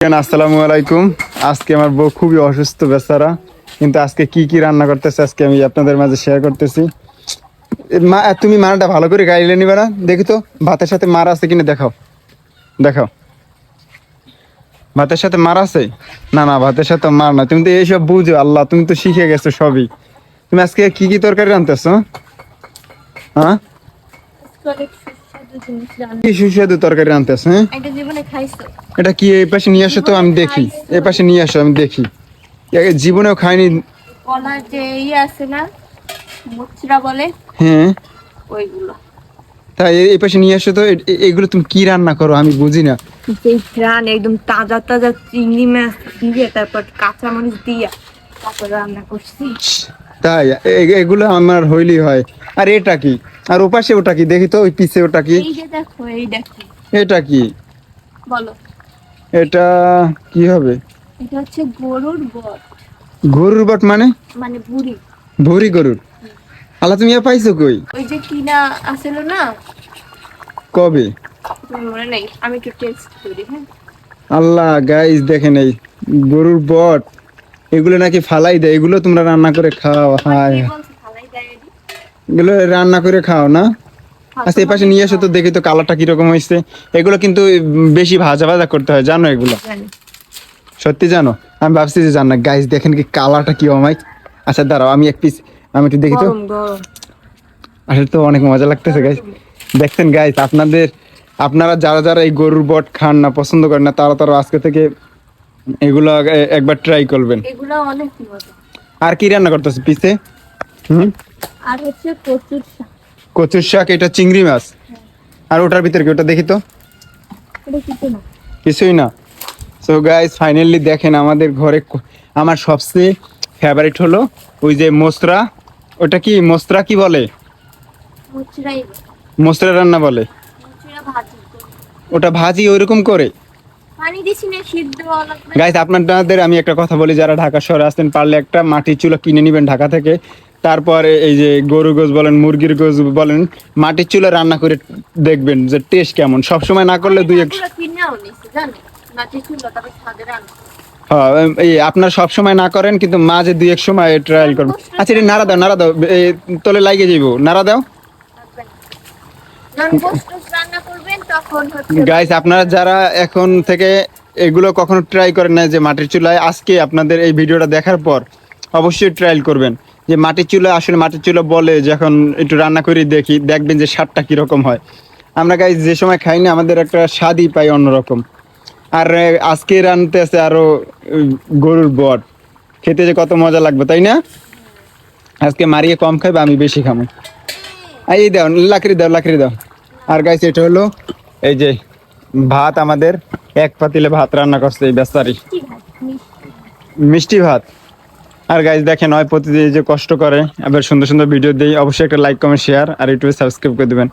আসসালামু আলাইকুম। আজকে আমার বউ খুবই অসুস্থ বেচারা। কিন্তু আজকে কি কি রান্না করতেছে আজকে আমি আপনাদের মাঝে শেয়ার করতেছি। মা তুমি মারাটা ভালো করে গাইলে নিবে না? দেখি তো ভাতের সাথে মার আছে কিনা দেখাও। দেখাও। ভাতের সাথে মার আছে? না না ভাতের সাথে মার না। তুমি তো এইসব বুঝো আল্লাহ তুমি তো শিখে গেছো সবই। তুমি আজকে কি কি তরকারি রান্তেছো হ্যাঁ? কি সুস্বাদু তরকারি রান্তেছো হ্যাঁ? এটা কি এই পাশে নিয়ে আসো তো আমি দেখি। এই পাশে নিয়ে আসো আমি দেখি। জীবনেও খাইনি। কলার যে ইয়ে আছে না মুচরা বলে হ্যাঁ। ওইগুলো। তাই এই- পাশে নিয়ে আসো তো এগুলো তুমি কি রান্না করো আমি বুঝি না। সেই ঘ্রাণ একদম তাজা তাজা চিংড়ি মাছ দিয়ে তারপর কাঁচা মরিচ দিয়ে তারপর রান্না করছি। তাই এগুলো আমার হইলেই হয়। আর এটা কি? আর ওপাশে ওটা কি? দেখি তো ওই পিছে ওটা কি? এই যে দেখো এই দেখো। এটা কি? বলো। এটা কি হবে? এটা হচ্ছে গরুর বট। গরুর বট মানে? মানে বুড়ি ভরি গরুর। আল্লাহ তুমি এ পাইছো কই? ওই যে কিনা আসল না? কবে? মনে নেই। আমি একটু টেস্ট করি হ্যাঁ। আল্লাহ গাইস দেখেন এই গরুর বট এগুলো নাকি ফালাই দেয়। এগুলো তোমরা রান্না করে খাও হায়? এগুলো রান্না করে খাও না? আচ্ছা এই পাশে নিয়ে এসো তো দেখি তো কালারটা কীরকম হয়েছে। এগুলো কিন্তু বেশি ভাজা ভাজা করতে হয় জানো এগুলো? সত্যি জানো? আমি ভাবছি যে জানো গাইস দেখেন কি কালারটা কি অমাইক আচ্ছা দাঁড়াও আমি এক পিস আমি একটু দেখি তো। আসলে তো অনেক মজা লাগতেছে গাইস দেখছেন গাইস আপনাদের আপনারা যারা যারা এই গরুর বট খান না পছন্দ করেন না তারা তারা আজকে থেকে এগুলো একবার ট্রাই করবেন। এগুলো অনেক আর কি রান্না করতেছে পিছে হুম? আর হচ্ছে কচুর শাক। কচুর শাক এটা চিংড়ি মাছ। আর ওটার ভিতরে কি ওটা দেখি তো? কিছুই না। সো গাইস ফাইনালি দেখেন আমাদের ঘরে আমার সবচেয়ে ফেভারিট হলো ওই যে মোসরা। ওটা কি মোসরা কি বলে? মোসরা রান্না বলে। ওটা ভাজি ওইরকম করে? গাইস আপনাদের আমি একটা কথা বলি যারা ঢাকা শহরে আসতেন পারলে একটা মাটির চুলা কিনে নেবেন ঢাকা থেকে। তারপরে এই যে গরু গোছ বলেন মুরগির গোছ বলেন মাটির চুলা রান্না করে দেখবেন যে টেস্ট কেমন। সব সময় না করলে দুই এক হ্যাঁ এই আপনার সব সময় না করেন কিন্তু মাঝে দুই এক সময় ট্রায়াল করবেন। আচ্ছা এটা নাড়া দাও নাড়া দাও তলে লাগিয়ে যাইব। নাড়া দাও। গাইস আপনারা যারা এখন থেকে এগুলো কখনো ট্রাই করেন না যে মাটির চুলায় আজকে আপনাদের এই ভিডিওটা দেখার পর অবশ্যই ট্রায়াল করবেন। যে মাটির চুলা আসলে মাটির চুলা বলে যখন একটু রান্না করে দেখি দেখবেন যে স্বাদটা কীরকম হয়। আমরা গাইস যে সময় খাই না আমাদের একটা স্বাদই পাই অন্যরকম। আর আজকে রানতে আছে আরও গরুর বট খেতে যে কত মজা লাগবে তাই না? আজকে মারিয়ে কম খাইবে আমি বেশি খাব এই দাও লাকড়ি দাও লাকড়ি দাও। আর গাইস এটা হলো এই যে ভাত আমাদের এক পাতিলে ভাত রান্না করছে এই বেচারি। মিষ্টি ভাত? আর গাইজ দেখেন হয় প্রতিদিন যে কষ্ট করে এবার সুন্দর সুন্দর ভিডিও দিই, অবশ্যই একটা লাইক কমেন্ট শেয়ার আর ইউটিউবে সাবস্ক্রাইব করে দেবেন।